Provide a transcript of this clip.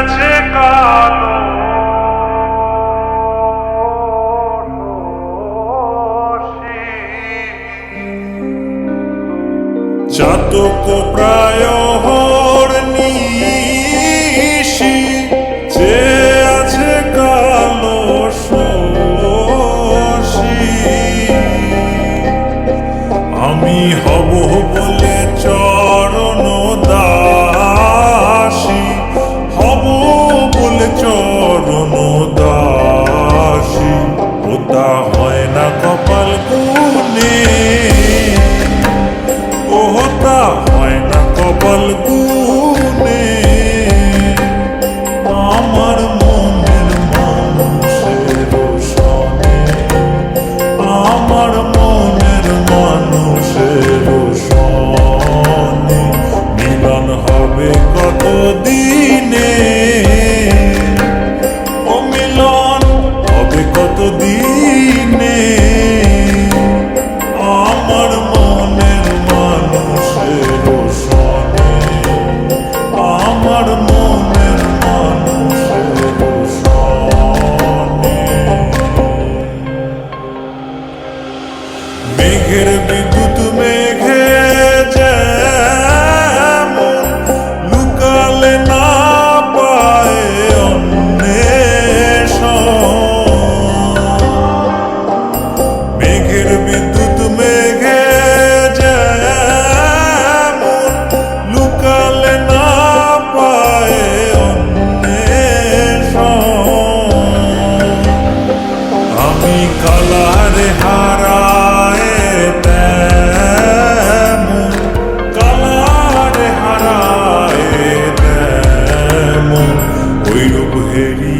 কাছে কালো। চাতক প্রায় নিশি যে আছে কালো আমি হব বলে চরণ দাসী ওটা হয় না কপাল মেঘের বিদ্যুৎ মেঘে যেমন লুকালে না পায়। আমি কালারে হারায় তেমন, কালারে হারায় তেমন ওই রূপ হেরি